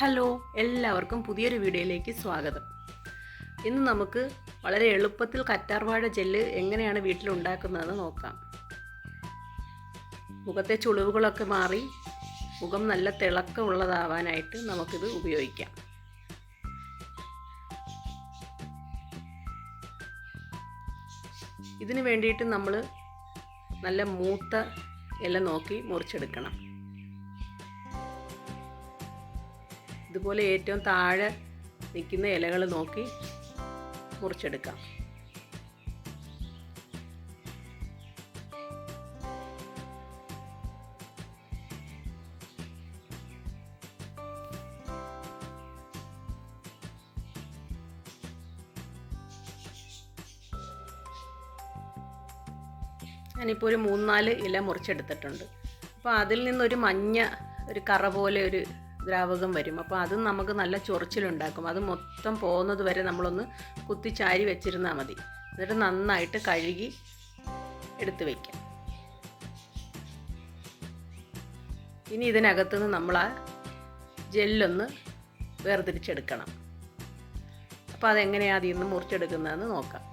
Hello എല്ലാവർക്കും പുതിയൊരു വീഡിയോയിലേക്ക് സ്വാഗതം. ഇന്ന് നമുക്ക് വളരെ എളുപ്പത്തിൽ കറ്റാർവാഴ ജെല്ല് എങ്ങനെയാണ് വീട്ടിൽ ഉണ്ടാക്കുന്നതെന്ന് നോക്കാം. മുഖത്തെ ചുളിവുകളൊക്കെ മാറി മുഖം നല്ല തിളക്കമുള്ളതാവാനായിട്ട് നമുക്കിത് ഉപയോഗിക്കാം. ഇതിനു വേണ്ടിയിട്ട് നമ്മൾ നല്ല മൂത്ത ഇല നോക്കി മുറിച്ചെടുക്കണം. ഇതുപോലെ ഏറ്റവും താഴെ നിൽക്കുന്ന ഇലകൾ നോക്കി മുറിച്ചെടുക്കാം. ഞാനിപ്പോൾ ഒരു മൂന്നാൽ ഇല മുറിച്ചെടുത്തിട്ടുണ്ട്. അപ്പോൾ അതിൽ നിന്നൊരു മഞ്ഞ ഒരു കറ പോലെ ഒരു ദ്രാവകം വരും. അപ്പോൾ അതും നമുക്ക് നല്ല ചൊറിച്ചിലുണ്ടാക്കും. അത് മൊത്തം പോകുന്നത് വരെ നമ്മളൊന്ന് കുത്തിച്ചാരി വെച്ചിരുന്നാൽ മതി. എന്നിട്ട് നന്നായിട്ട് കഴുകി എടുത്തു വയ്ക്കാം ഇനി ഇതിനകത്തുനിന്ന് നമ്മൾ ആ ജെല്ലൊന്ന് വേർതിരിച്ചെടുക്കണം. അപ്പോൾ അതെങ്ങനെയാണ് അതിൽ നിന്ന് മുറിച്ചെടുക്കുന്നതെന്ന് നോക്കാം.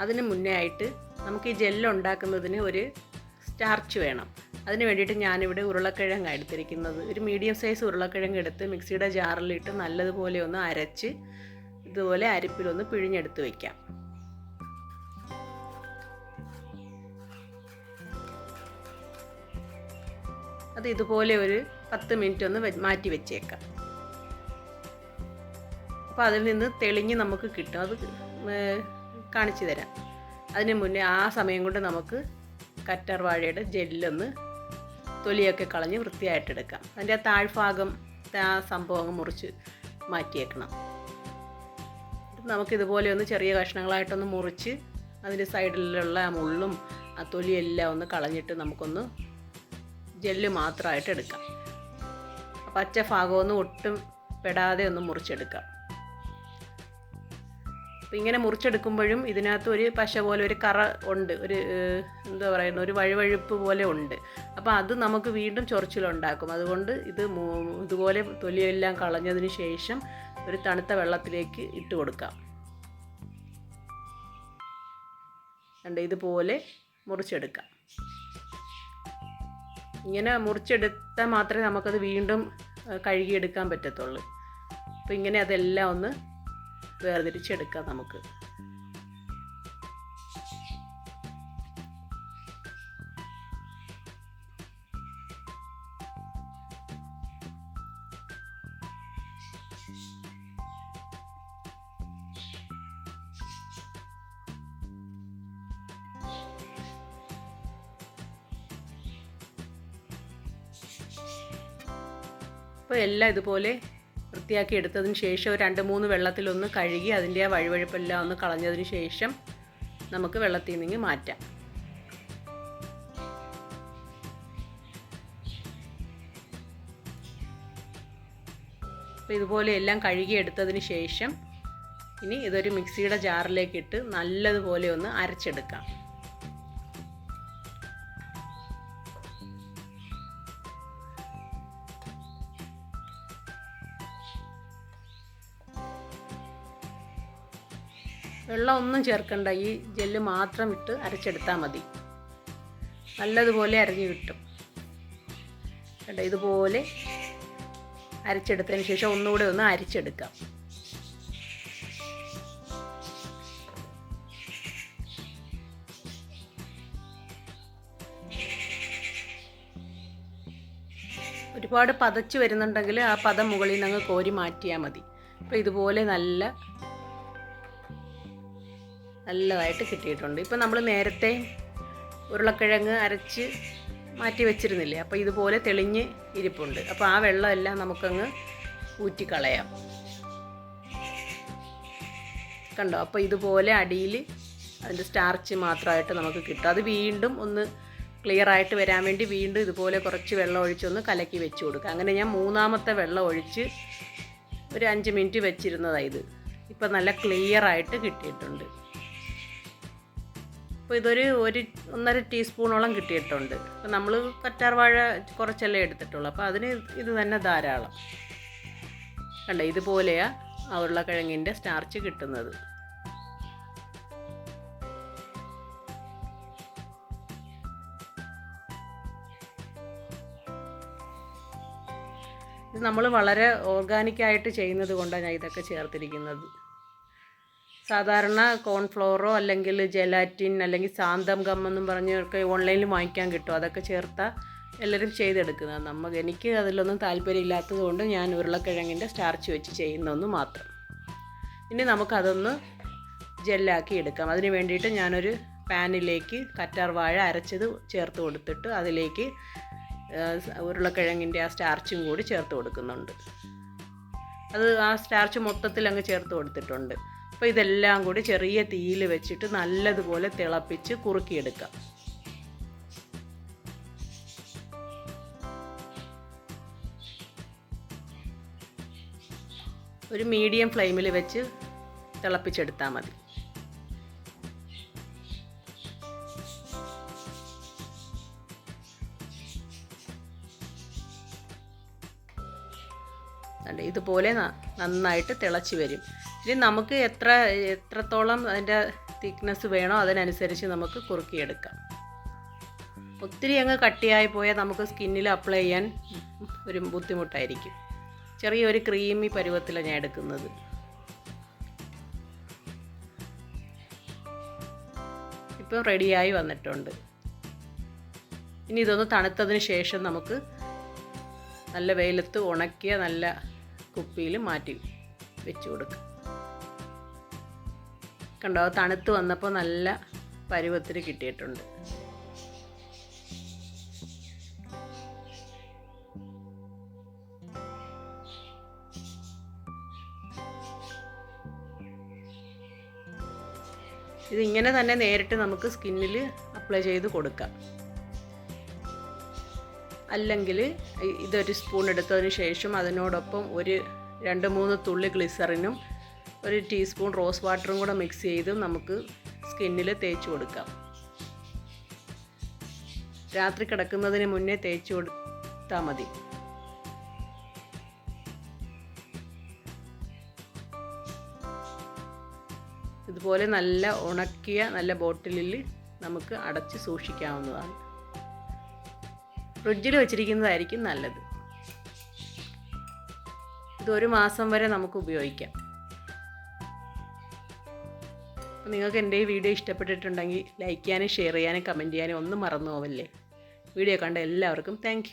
അതിന് മുന്നേ ആയിട്ട് നമുക്ക് ഈ ജെല്ലുണ്ടാക്കുന്നതിന് ഒരു സ്റ്റാർച്ച് വേണം. അതിന് വേണ്ടിയിട്ട് ഞാനിവിടെ ഉരുളക്കിഴങ്ങ് എടുത്തിരിക്കുന്നത്. ഒരു മീഡിയം സൈസ് ഉരുളക്കിഴങ്ങ് എടുത്ത് മിക്സിയുടെ ജാറിലിട്ട് നല്ലതുപോലെ ഒന്ന് അരച്ച് ഇതുപോലെ അരിപ്പിലൊന്ന് പിഴിഞ്ഞെടുത്ത് വയ്ക്കാം അത് ഇതുപോലെ ഒരു പത്ത് മിനിറ്റ് ഒന്ന് മാറ്റി വെച്ചേക്കാം. അപ്പോൾ അതിൽ നിന്ന് തെളിഞ്ഞ് നമുക്ക് കിട്ടും. അത് കാണിച്ചു തരാം. അതിന് മുന്നേ ആ സമയം കൊണ്ട് നമുക്ക് കറ്റർ വാഴയുടെ ജെല്ലൊന്ന് തൊലിയൊക്കെ കളഞ്ഞ് വൃത്തിയായിട്ടെടുക്കാം അതിന്റെ താഴ്ഭാഗം ആ സംഭവം മുറിച്ച് മാറ്റിയേക്കണം. നമുക്കിതുപോലെ ഒന്ന് ചെറിയ കഷ്ണങ്ങളായിട്ടൊന്ന് മുറിച്ച് അതിന്റെ സൈഡിലുള്ള മുള്ളും ആ തൊലിയെല്ലാം ഒന്ന് കളഞ്ഞിട്ട് നമുക്കൊന്ന് ജെല്ല് മാത്രമായിട്ട് എടുക്കാം. പച്ച ഭാഗമൊന്നും ഒട്ടും പെടാതെ ഒന്ന് മുറിച്ചെടുക്കാം. അപ്പോൾ ഇങ്ങനെ മുറിച്ചെടുക്കുമ്പോഴും ഇതിനകത്ത് ഒരു പശ പോലെ ഒരു കറ ഉണ്ട് ഒരു എന്താ പറയുന്ന ഒരു വഴുവഴുപ്പ് പോലെ ഉണ്ട്. അപ്പോൾ അത് നമുക്ക് വീണ്ടും ചൊറിച്ചിലുണ്ടാക്കും. അതുകൊണ്ട് ഇത് ഇതുപോലെ തൊലിയെല്ലാം കളഞ്ഞതിന് ശേഷം ഒരു തണുത്ത വെള്ളത്തിലേക്ക് ഇട്ട് കൊടുക്കാം. കണ്ട് ഇതുപോലെ മുറിച്ചെടുക്കാം. ഇങ്ങനെ മുറിച്ചെടുത്താൽ മാത്രമേ നമുക്കത് വീണ്ടും കഴുകിയെടുക്കാൻ പറ്റത്തുള്ളൂ. അപ്പോൾ ഇങ്ങനെ അതെല്ലാം ഒന്ന് വേർതിരിച്ചെടുക്കാം നമുക്ക്. അപ്പോൾ എല്ലാം ഇതുപോലെ വൃത്തിയാക്കി എടുത്തതിന് ശേഷം രണ്ട് മൂന്ന് വെള്ളത്തിലൊന്ന് കഴുകി അതിന്റെ ആ വഴുവഴുപ്പെല്ലാം ഒന്ന് കളഞ്ഞതിന് ശേഷം നമുക്ക് വെള്ളത്തിൽ നിന്ന് മാറ്റാം. അപ്പോൾ ഇതുപോലെ എല്ലാം കഴുകി എടുത്തതിന് ശേഷം ഇനി ഇതൊരു മിക്സിയുടെ ജാറിലേക്കിട്ട് നല്ലതുപോലെ ഒന്ന് അരച്ചെടുക്കാം. വെള്ളം ഒന്നും ചേർക്കണ്ട. ഈ ജെല്ല് മാത്രം ഇട്ട് അരച്ചെടുത്താൽ മതി. നല്ലതുപോലെ അരഞ്ഞു കിട്ടും. കേട്ടോ ഇതുപോലെ അരച്ചെടുത്തതിന് ശേഷം ഒന്നുകൂടെ ഒന്ന് അരിച്ചെടുക്കാം. ഒരുപാട് പതച്ച് വരുന്നുണ്ടെങ്കിൽ ആ പദം മുകളിൽ നിന്ന് കോരി മാറ്റിയാൽ മതി. അപ്പോൾ ഇതുപോലെ നല്ല നല്ലതായിട്ട് കിട്ടിയിട്ടുണ്ട്. ഇപ്പം നമ്മൾ നേരത്തെ ഉരുളക്കിഴങ്ങ് അരച്ച് മാറ്റി വെച്ചിരുന്നില്ലേ? അപ്പോൾ ഇതുപോലെ തെളിഞ്ഞ് ഇരിപ്പുണ്ട്. അപ്പോൾ ആ വെള്ളമെല്ലാം നമുക്കങ്ങ് ഊറ്റിക്കളയാം. കണ്ടോ? അപ്പോൾ ഇതുപോലെ അടിയിൽ അതിന്റെ സ്റ്റാർച്ച് മാത്രമായിട്ട് നമുക്ക് കിട്ടും. അത് വീണ്ടും ഒന്ന് ക്ലിയർ ആയിട്ട് വരാൻ വേണ്ടി വീണ്ടും ഇതുപോലെ കുറച്ച് വെള്ളം ഒഴിച്ചൊന്ന് കലക്കി വെച്ച് കൊടുക്കുക അങ്ങനെ ഞാൻ മൂന്നാമത്തെ വെള്ളം ഒഴിച്ച് ഒരു അഞ്ച് മിനിറ്റ് വെച്ചിരുന്നതാണ് ഇത്. ഇപ്പം നല്ല ക്ലിയർ ആയിട്ട് കിട്ടിയിട്ടുണ്ട്. അപ്പോൾ ഇതൊരു ഒരു ഒന്നര ടീസ്പൂണോളം കിട്ടിയിട്ടുണ്ട്. അപ്പോൾ നമ്മൾ കറ്റാർ വാഴ കുറച്ചല്ലേ എടുത്തിട്ടുള്ളൂ. അപ്പോൾ അതിന് ഇത് തന്നെ ധാരാളം. കണ്ട ഇതുപോലെയാണ് ആ ഉരുളക്കിഴങ്ങിന്റെ സ്റ്റാർച്ച് കിട്ടുന്നത്. ഇത് നമ്മൾ വളരെ ഓർഗാനിക്കായിട്ട് ചെയ്യുന്നത് കൊണ്ടാണ് ഞാൻ ഇതൊക്കെ ചേർത്തിരിക്കുന്നത്. സാധാരണ കോൺഫ്ലോറോ അല്ലെങ്കിൽ ജെലാറ്റിൻ അല്ലെങ്കിൽ സാന്തം ഗം എന്നും പറഞ്ഞൊക്കെ ഓൺലൈനിൽ വാങ്ങിക്കാൻ കിട്ടും. അതൊക്കെ ചേർത്താൽ എല്ലാവരും ചെയ്തെടുക്കുന്നത്. നമുക്ക് എനിക്ക് അതിലൊന്നും താല്പര്യമില്ലാത്തത് കൊണ്ട് ഞാൻ ഉരുളക്കിഴങ്ങിന്റെ സ്റ്റാർച്ച് വെച്ച് ചെയ്യുന്നതെന്ന് മാത്രം. ഇനി നമുക്കതൊന്ന് ജെല്ലാക്കി എടുക്കാം. അതിന് വേണ്ടിയിട്ട് ഞാനൊരു പാനിലേക്ക് കറ്റാർ വാഴ അരച്ചത് ചേർത്ത് കൊടുത്തിട്ട് അതിലേക്ക് ഉരുളക്കിഴങ്ങിന്റെ ആ സ്റ്റാർച്ചും കൂടി ചേർത്ത് കൊടുക്കുന്നുണ്ട്. അത് ആ സ്റ്റാർച്ച് മൊത്തത്തിൽ അങ്ങ് ചേർത്ത് കൊടുത്തിട്ടുണ്ട്. അപ്പോൾ ഇതെല്ലാം കൂടി ചെറിയ തീയിൽ വെച്ചിട്ട് നല്ലതുപോലെ തിളപ്പിച്ച് കുറുക്കിയെടുക്കാം. ഒരു മീഡിയം ഫ്ലെയിമിൽ വെച്ച് തിളപ്പിച്ചെടുത്താൽ മതി. ഇതുപോലെ നന്നായിട്ട് തിളച്ച് വരും. ഇനി നമുക്ക് എത്ര എത്രത്തോളം അതിന്റെ തിക്നെസ് വേണോ അതിനനുസരിച്ച് നമുക്ക് കുറുക്കിയെടുക്കാം. ഒത്തിരി അങ്ങ് കട്ടിയായി പോയാൽ നമുക്ക് സ്കിന്നിൽ അപ്ലൈ ചെയ്യാൻ ഒരു ബുദ്ധിമുട്ടായിരിക്കും. ചെറിയൊരു ക്രീമി പരുവത്തിലാണ് ഞാൻ എടുക്കുന്നത്. ഇപ്പം റെഡിയായി വന്നിട്ടുണ്ട്. ഇനി ഇതൊന്ന് തണുത്തതിന് ശേഷം നമുക്ക് നല്ല വെയിലത്ത് ഉണക്കിയ നല്ല കുപ്പിയിൽ മാറ്റി വെച്ച് കൊടുക്കുക കണ്ടോ? തണുത്ത് വന്നപ്പോൾ നല്ല പരുവത്തിൽ കിട്ടിയിട്ടുണ്ട്. ഇതിങ്ങനെ തന്നെ നേരിട്ട് നമുക്ക് സ്കിന്നിൽ അപ്ലൈ ചെയ്ത് കൊടുക്കാം. അല്ലെങ്കിൽ ഇതൊരു സ്പൂൺ എടുത്തതിന് ശേഷം അതിനോടൊപ്പം ഒരു രണ്ട് മൂന്ന് തുള്ളി ഗ്ലിസറിനും ഒരു ടീസ്പൂൺ റോസ് വാട്ടറും കൂടെ മിക്സ് ചെയ്ത് നമുക്ക് സ്കിന്നിൽ തേച്ച് കൊടുക്കാം. രാത്രി കിടക്കുന്നതിന് മുന്നേ തേച്ച് കൊടുത്താൽ മതി. ഇതുപോലെ നല്ല ഉണക്കിയ നല്ല ബോട്ടിലിൽ നമുക്ക് അടച്ച് സൂക്ഷിക്കാവുന്നതാണ്. ഫ്രിഡ്ജിൽ വെച്ചിരിക്കുന്നതായിരിക്കും നല്ലത്. ഇത് ഒരു മാസം വരെ നമുക്ക് ഉപയോഗിക്കാം. അപ്പോൾ നിങ്ങൾക്ക് എന്റെ ഈ വീഡിയോ ഇഷ്ടപ്പെട്ടിട്ടുണ്ടെങ്കിൽ ലൈക്ക് ചെയ്യാനും ഷെയർ ചെയ്യാനും കമന്റ് ചെയ്യാനും ഒന്നും മറന്നു പോവല്ലേ. വീഡിയോ കണ്ട എല്ലാവർക്കും താങ്ക്